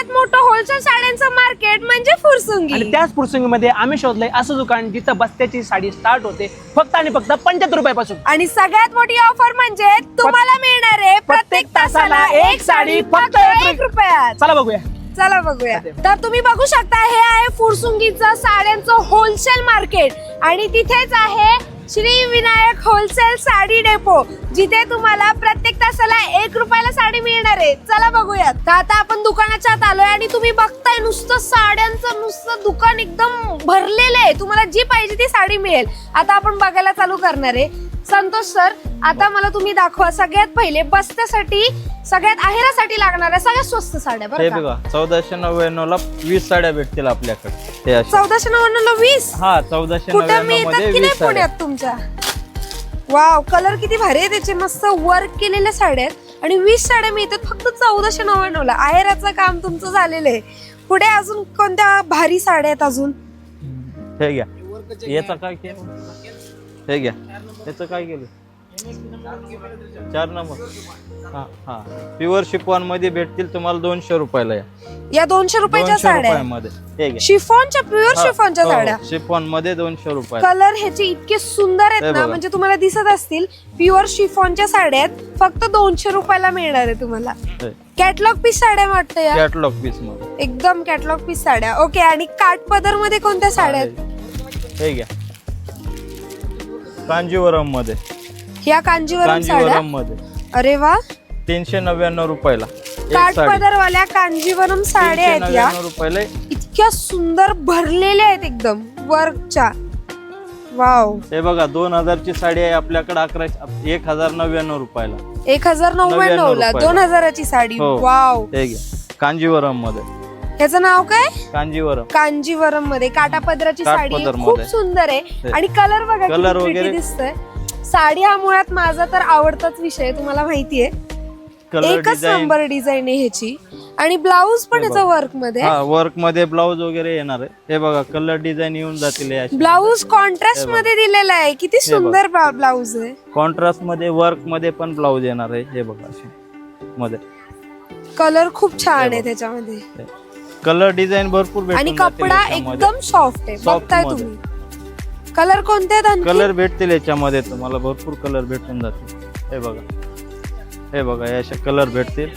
सगळ्यात मोठं होलसेल साड्यांचं मार्केट म्हणजे आणि फुरसुंगी त्याच प्रसंगीमध्ये आम्ही शोधलंय असं दुकान जिथं बस्त्याची साडी स्टार्ट होते फक्त आणि फक्त पंच्याहत्तर रुपयापासून. आणि सगळ्यात मोठी ऑफर म्हणजे तुम्हाला मिळणार आहे प्रत्येक तासाला एक साडी फक्त एक रुपयात. चला बघूया. चला बघूया. तर तुम्ही बघू शकता हे आहे फुरसुंगीचं साड्यांचं होलसेल मार्केट आणि तिथेच आहे श्री विनायक होलसेल साडी डेपो जिथे तुम्हाला प्रत्येक तासाला एक रुपयाला साडी मिळणार आहे. चला बघूयात. तर आता आपण दुकानाच्या आत आलोय आणि तुम्ही बघताय नुसतं साड्यांचं नुसतं दुकान एकदम भरलेलं आहे. तुम्हाला जी पाहिजे ती साडी मिळेल. आता आपण बघायला चालू करणार आहे. संतोष सर आता मला तुम्ही दाखवा. सगळ्यात पहिले बस्त्यासाठी सगळ्यात आहेरासाठी लागणाऱ्या सगळ्यात स्वस्त साड्या हे? बघा चौदाशे नव्याण्णव ला वीस साड्या भेटतील आपल्याकडे. हे अशा. चौदाशे नव्याण्णव वीस? हा चौदाशे कुठं नव्याण्णव मिळतात मध्ये की नाही वीस साड्या. पुण्यात तुमच्या? वाव कलर किती भारी आहे त्याचे. मस्त वर्क केलेल्या साड्या आहेत. आणि वीस साड्या मिळतात फक्त चौदाशे नव्याण्णव ला आहेराचं काम तुमचं झालेलं आहे. पुढे अजून कोणत्या भारी साड्या आहेत अजून? हे घ्या. याचं काय केलं? हे घ्या. याचं काय केलं? चार नंबर. हा हा. प्युअर शिकवानमध्ये भेटतील तुम्हाला दोनशे रुपयाला या. या दोनशे रुपयाच्या दोनशे साड्या? रुपयामध्ये. हे घ्या. शिफॉनच्या प्युअर शिफॉनच्या हो, साड्या? शिफॉनमध्ये दोनशे रुपये कलर ह्याचे इतके सुंदर आहेत ना बघा. म्हणजे तुम्हाला दिसत असतील प्युअर शिफॉनच्या साड्या आहेत फक्त दोनशे रुपयाला मिळणार आहे तुम्हाला. कॅटलॉग पीस साड्या वाटतं या? कॅटलॉग पीसमध्ये. एकदम कॅटलॉग पीस साड्या. ओके आणि काठपदरमध्ये कोणत्या साड्या आहेत? हे घ्या. कांजीवरममध्ये ह्या कांजीवरम साड्या? कांजीवरममध्ये अरे वा. तीनशे नव्याण्णव रुपयाला. एक साडी. काठपदर वाल्या कांजीवरम साड्या तीनशे आहेत या. नव्याण्णव रुपयाला इतक्या सुंदर भरलेल्या आहेत एकदम वर्कच्या वाव. हे बघा दोन हजारची साडी आहे आपल्याकडे अकरा एक हजार नव्याण्णव रुपयाला. एक हजार नव्याण्णव ला रुपयाला. दोन हजाराची साडी. हो. वाव. हे घ्या. कांजीवरममध्ये ह्याचं नाव काय? कांजीवरम. कांजीवरममध्ये काटापदराची साडी आहे. खूप. सुंदर आहे. आणि कलर बघा किती pretty वगैरे. दिसतोय. साडी हा मुळात माझा तर आवडताच विषय तुम्हाला माहितीये. एकच नंबर डिझाईन आहे ह्याची. आणि ब्लाऊज पण बघा. वर्कमध्ये हा वर्कमध्ये ब्लाऊज वगैरे येणार आहे. हे बघा कलर डिझाईन येऊन जातील ब्लाऊज कॉन्ट्रास्टमध्ये. दिलेला आहे. किती. सुंदर ब्लाऊज आहे. कॉन्ट्रास्टमध्ये वर्कमध्ये पण ब्लाऊज येणार आहे. हे बघा मध्ये. कलर खूप छान आहे. त्याच्यामध्ये. कलर डिझाईन भरपूर आणि कपडा. एकदम सॉफ्ट आहे. बघताय. तुम्ही. कलर कोणते आहेत आणखी? कलर भेटतील याच्यामध्ये. तुम्हाला भरपूर कलर भेटून जातील. हे बघा. हे बघा हे असे कलर भेटतील.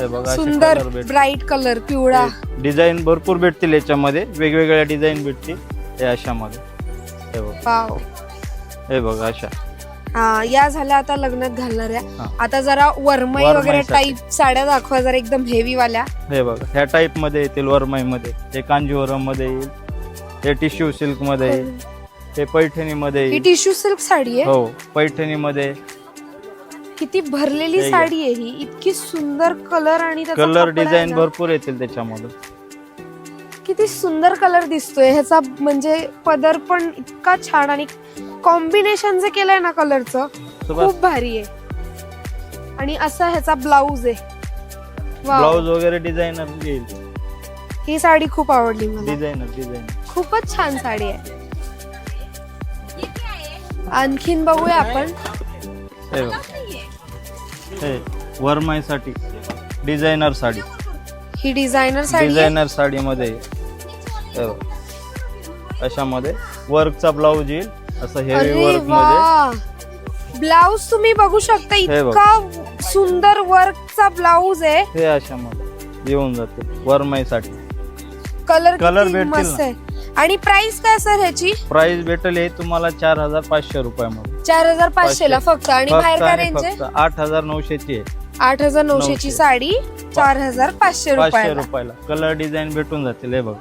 हे बघा असे सुंदर कलर भेटतील. ब्राईट कलर पिवळा. डिझाईन भरपूर भेटतील याच्यामध्ये. वेगवेगळ्या डिझाईन भेटतील हे अशामध्ये. हे बघा. वाव हे बघा अशा. हा या झाल्या आता लग्नात घालणाऱ्या हा. आता जरा वरमई वगैरे. टाईप साड्या दाखवा जरा एकदम हेवी वाल्या. हे बघा ह्या टाईपमध्ये येतील वरमाई मध्ये हे कांजीवरममध्ये येईल. हे टिश्यू सिल्कमध्ये येईल. हे पैठणी मध्ये ही येईल टिश्यू सिल्क साडी आहे? हो पैठणी मध्ये किती भरलेली. साडी आहे ही. इतकी सुंदर कलर आणि त्याचा कलर कपडा आहे डिझाईन ना. भरपूर येतील त्याच्यामध्ये. किती सुंदर कलर दिसतोय. ह्याचा म्हणजे पदर पण इतका छान आणि कॉम्बिनेशन जे केलंय ना कलरचं खूप भारी आहे. आणि असा ह्याचा ब्लाऊज आहे. वाव. ब्लाऊज वगैरे डिझायनर येईल. ही साडी खूप आवडली मला. Designer designer. खूपच छान साडी आहे. आणखीन बघूया आपण. हे बघा. हे वरमाईसाठी डिझायनर साडी. ही डिझायनर साडी आहे. डिझायनर साडी मध्ये हे बघा. अशामध्ये वर्कचा ब्लाऊज येईल. असं हेवी अरे वर्कमध्ये. वा! ब्लाऊज तुम्ही बघू शकता. हे बघ. इतका सुंदर वर्कचा ब्लाऊज आहे. हे अशामध्ये. येऊन जाते वरमाईसाठी कलर किती भेटतील मस्त आहे. आणि प्राइस काय सर ह्याची? प्राइस भेटेल हे तुम्हाला चार हजार पाचशे रुपयामध्ये. चार हजार पाचशे. ला फक्त. आणि बाहेर फक्त काय आणि रेंज आहे? फक्त आठ हजार नऊशेची आहे. आठ हजार नऊशे ची नऊशे. साडी चार हजार पाचशे पाचशे रुपयाला. रुपयाला. कलर डिझाईन भेटून जातील हे बघ.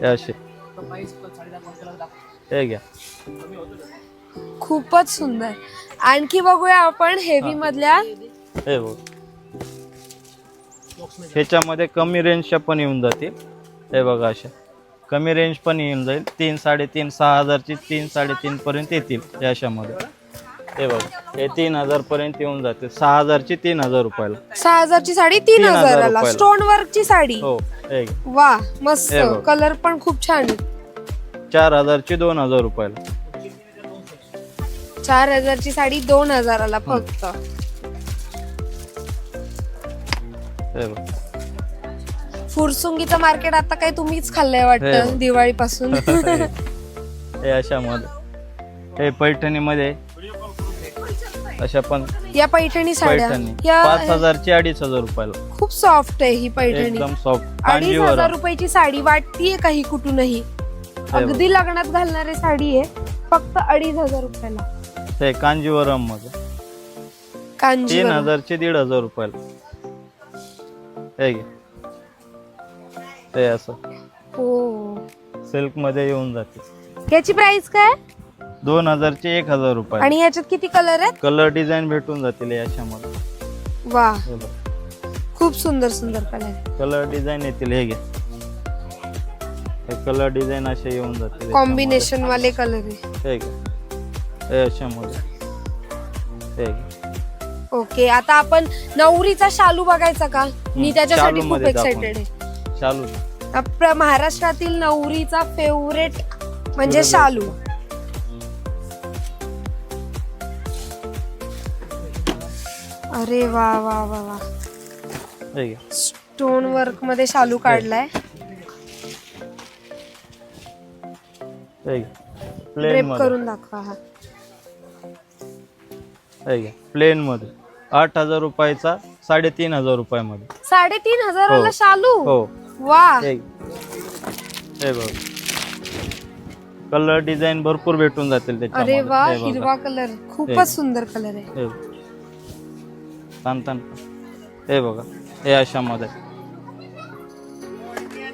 हे असे. हे घ्या. खूपच सुंदर. आणखी बघूया आपण हेवी मधल्या. हे बघ. ह्याच्यामध्ये कमी रेंजच्या पण येऊन जातील. हे बघा अशा. कमी रेंज पण येऊन जाईल. तीन साडेतीन सहा हजारची तीन साडेतीन पर्यंत येतील या अशामध्ये हे बघा हे तीन हजार पर्यंत येऊन जाते सहा हजारची तीन हजार रुपयाला. सहा हजारची साडी तीन तीन हजार हजाराला. रुपयाला. स्टोन वर्कची साडी. हो हे. वा मस्त. हे बघ. कलर पण खूप छान आहे. चार हजारची दोन हजार रुपयाला. चार हजारची साडी दोन हजाराला फक्त. हे बघ. फुरसुंगीचं मार्केट आता काही तुम्हीच खाल्लंय वाटतं. दिवाळीपासून. हे अशामध्ये हे पैठणीमध्ये. अशा पण या पैठणी साड्या. पैठणी. या पाच हजारची अडीच हजार रुपयाला. खूप सॉफ्ट आहे ही पैठणी. एकदम सॉफ्ट अडीच हजार रुपयाची साडी वाटतीये काही कुठूनही. अगदी लग्नात घालणारी साडी आहे फक्त अडीच हजार रुपयाला. हे कांजीवरममध्ये तीन कांजी हजारचे दीड हजार रुपयाला. हे घे. ते असं. हो. सिल्कमध्ये येऊन जाते. याची प्राइस काय? दोन हजारचे एक हजार रुपये. आणि याच्यात किती कलर आहेत? कलर डिझाईन भेटून जातील याच्यामध्ये. वा. हे बघ. खूप सुंदर सुंदर कलर कलर डिझाईन येतील हे घे. हे कलर डिझाईन असे येऊन जातील कॉम्बिनेशन वाले कलर आहे. हे घे. हे अशामध्ये हे ओके आता आपण नवरीचा शालू बघायचा का? मी त्याच्यासाठी खूप शालूमध्ये एक्साइटेड आहे. चालू आपल्या महाराष्ट्रातील नवरीचा फेवरेट म्हणजे शालू. अरे वा वा वा वा. हे स्टोन वर्कमध्ये शालू काढलाय. हे घे. प्लेन ड्रेपमध्ये. करून दाखवा हा. हे प्लेन मध्ये. आठ हजार रुपयाचा साडेतीन हजार रुपयामध्ये. साडेतीन हजाराला हो. शालू? हो. वा. हे. हे बघ. कलर डिझाईन भरपूर भेटून जातील अरे त्याच्यामध्ये वा हे बघा. हिरवा कलर. खूपच सुंदर कलर आहे. हे बघ. तान तान हे बघा. हे अशामध्ये.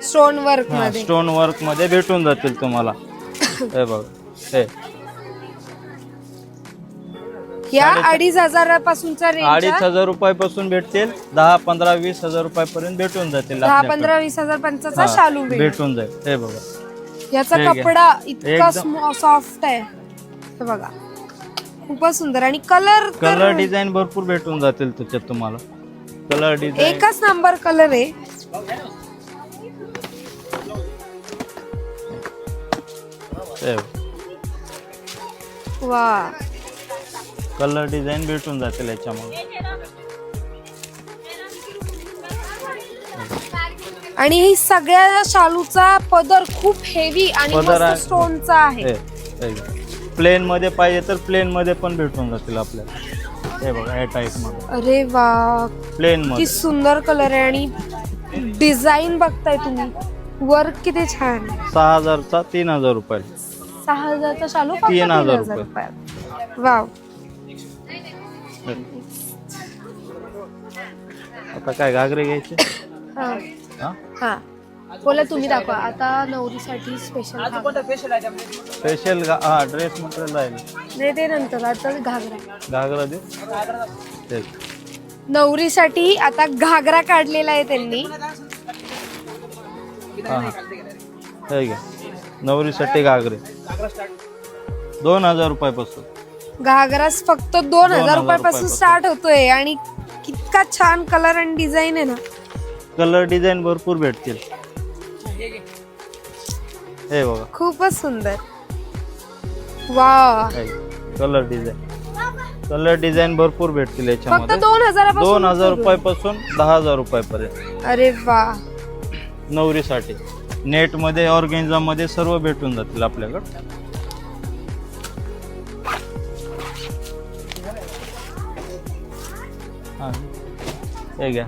स्टोन वर्कमध्ये. स्टोन वर्कमध्ये भेटून जातील तुम्हाला. हे बघा. हे. या अडीच हजारापासूनचा रेंज अडीच हजार रुपयापासून भेटतील दहा पंधरा वीस हजार रुपयापर्यंत भेटून जातील दहा आपल्याकडे. पंधरा वीस हजार पंचाचा हा, शालू भेट भेटून जाईल. हे बघा. याचा. कपडा इतका एकदम- सॉफ्ट आहे. हे बघा. खूपच सुंदर. आणि कलर कलर डिझाईन भरपूर भेटून जातील त्याच्यात तुम्हाला. कलर डिझाईन एकच नंबर कलर आहे. वा. कलर डिझाईन भेटून जातील याच्यामध्ये आणि ही सगळ्या शालूचा पदर खूप हेवी आणि आहे. स्टोनचा आहे. प्लेन मध्ये पाहिजे तर प्लेन मध्ये पण भेटून जातील आपल्याला. हे बघा या टाईपमध्ये. अरे वा. प्लेन किती मध्ये. सुंदर कलर आहे आणि डिझाईन बघताय तुम्ही. वर्क किती छान आहे. सहा हजारचा तीन हजार रुपये. सहा हजारचा शालू फक्त तीन तीन हजार हजार रुपये. रुपयात. वाव आता काय घागरे घ्यायचे? हा. हा? हा. बोला तुम्ही दाखवा. आता नवरीसाठी स्पेशल स्पेशल हा. ड्रेस मटेरियल आहे नाही ते नंतर. आता घागरा. घागरा दे. नवरीसाठी आता घागरा काढलेला आहे त्यांनी. हा हा. हे घ्या. नवरीसाठी घागरे. दोन हजार रुपयापासून. घागरा फक्त दोन हजार रुपयापासून. स्टार्ट होतोय आणि कितका छान कलर आणि डिझाईन आहे ना. कलर डिझाईन भरपूर भेटतील. हे बघा. खूपच सुंदर. वा कलर डिझाईन कलर डिझाईन भरपूर भेटतील फक्त याच्यामध्ये दोन दोन हजार सुरू. रुपयापासून दहा हजार रुपयापर्यंत. अरे वा. नवरीसाठी. नेटमध्ये ऑर्गेन्झा मध्ये सर्व भेटून जातील आपल्याकडे. हा. हे घ्या.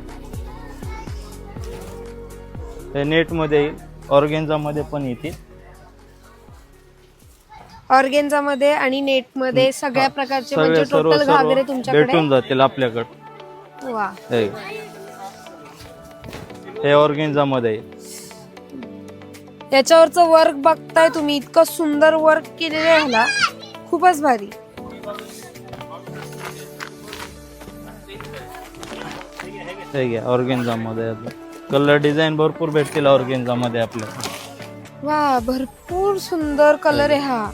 हे नेटमध्ये येईल. ऑर्गेन्झा मध्ये पण येतील. ऑर्गेन्झा मध्ये आणि नेटमध्ये सगळ्या प्रकारचे म्हणजे सगळे सर्व टोटल घागरे तुमच्याकडे? भेटून जातील आपल्याकडे. वा. हे. हे ऑर्गेन्झा मध्ये येईल. याच्यावरचं वर्क बघताय तुम्ही. इतकं सुंदर वर्क केलेलं आहे ह्याला. खूपच भारी. हे घ्या ऑर्गेन्झा मध्ये कलर डिझाईन भरपूर भेटतील ऑर्गेन्झा मध्ये आपल्याला वा भरपूर सुंदर कलर आहे हा.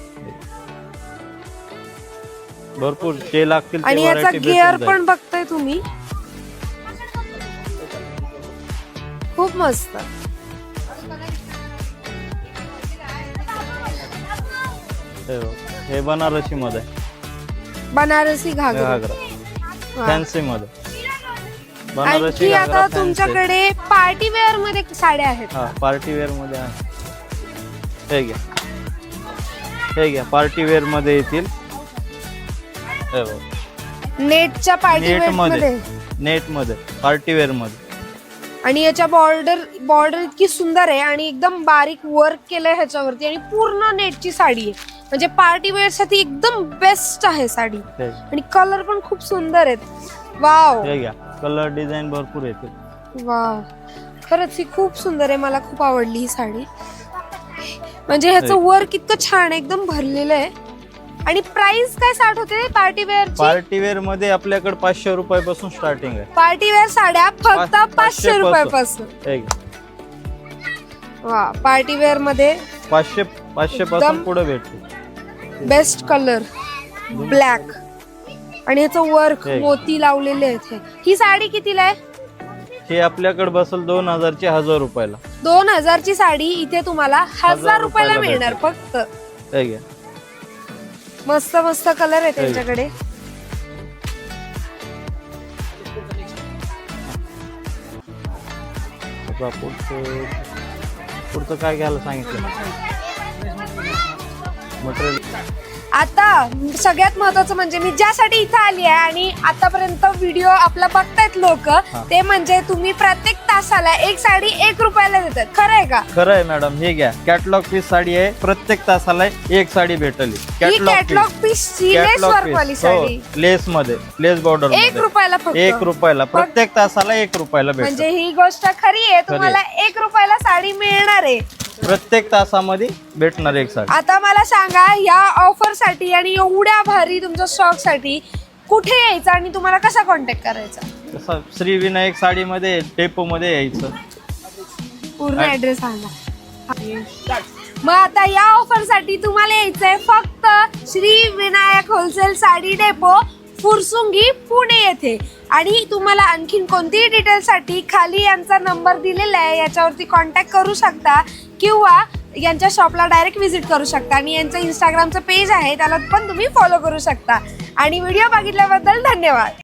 भरपूर जे लागतील ते आणि याचा variety गिअर. पण बघताय तुम्ही. खूप मस्त. हे बघ. हे बनारसी मध्ये बनारसी घागरा. फॅन्सी मध्ये. बनारसी आणखी घागरा आता. तुमच्याकडे पार्टी वेअरमध्ये साड्या आहेत. हा पार्टी वेअरमध्ये आहे. हे घ्या. हे घ्या पार्टी वेअरमध्ये येतील. हे बघ. नेटच्या पार्टी नेट वेअरमध्ये. मध्ये. नेटमध्ये. पार्टी वेअरमध्ये. आणि याच्या बॉर्डर बॉर्डर इतकी सुंदर आहे आणि एकदम बारीक वर्क केलंय ह्याच्यावरती आणि पूर्ण नेटची साडी आहे. म्हणजे पार्टी वेअरसाठी एकदम बेस्ट आहे साडी. हे आणि कलर पण खूप सुंदर आहेत. वाव हे घ्या. कलर डिझाईन भरपूर येतील वाव खरंच ही खूप सुंदर आहे. मला खूप आवडली ही साडी. म्हणजे ह्याचं वर्क इतकं छान आहे एकदम भरलेलं आहे. आणि प्राइस काय स्टार्ट होते पार्टी वेअर पार्टी वेअरमध्ये आपल्याकडे पाचशे रुपयापासून स्टार्टिंग आहे. पार्टी वेअर साड्या फक्त पाच- पाचशे पाचशे रुपयापासून. वा पार्टी वेअरमध्ये पाचशे पाचशे पासून एकदम- पुढे भेटते. बेस्ट कलर ब्लॅक आणि ह्याचं वर्क हे. मोती लावलेले आहेत हे. ही साडी कितीला आहे? हे आपल्याकडे बसेल दोन हजारचे हजार रुपयाला. दोन हजारची साडी इथे तुम्हाला हजार रुपयाला रुपयाला मिळणार फक्त. हे घ्या. मस्त मस्त कलर आहे त्यांच्याकडे आता पुढचं पुढचं काय घ्यायला सांगितलं? मटेरियल आता सगळ्यात महत्वाचं म्हणजे मी ज्यासाठी इथं आली आहे आणि आतापर्यंत व्हिडिओ आपला बघतायत लोक ते म्हणजे तुम्ही प्रत्येक तासाला एक साडी एक रुपयाला देतात. खरं आहे का? खरं आहे मॅडम हे घ्या. कॅटलॉग पीस साडी आहे. प्रत्येक तासाला एक साडी भेटली. ही कॅटलॉग लेस वर्क वाली साडी. लेस मध्ये लेस बॉर्डर एक रुपयाला फक्त. एक रुपयाला. प्रत्येक तासाला एक रुपयाला भेटत. म्हणजे ही गोष्ट खरी आहे. तुम्हाला एक रुपयाला साडी मिळणार आहे. प्रत्येक तासामध्ये भेटणार एक साडी. आता मला सांगा या ऑफरसाठी आणि एवढ्या भारी तुमच्या स्टॉकसाठी कुठे यायचं आणि तुम्हाला कसा कॉन्टॅक्ट करायचा? तसं श्री विनायक साडीमध्ये डेपो मध्ये यायचं. पूर्ण ऍड्रेस सांगा. मग आता या ऑफरसाठी तुम्हाला यायचंय फक्त श्री विनायक होलसेल साडी डेपो फुरसुंगी पुणे येथे. आणि तुम्हाला आणखीन कोणतीही डिटेल साठी खाली यांचा नंबर दिलेला आहे याच्यावरती कॉन्टॅक्ट करू शकता. किंवा यांच्या शॉपला डायरेक्ट व्हिजिट करू शकता. आणि यांचं इंस्टाग्रामचं पेज आहे त्याला पण तुम्ही फॉलो करू शकता. आणि व्हिडिओ बघितल्याबद्दल धन्यवाद.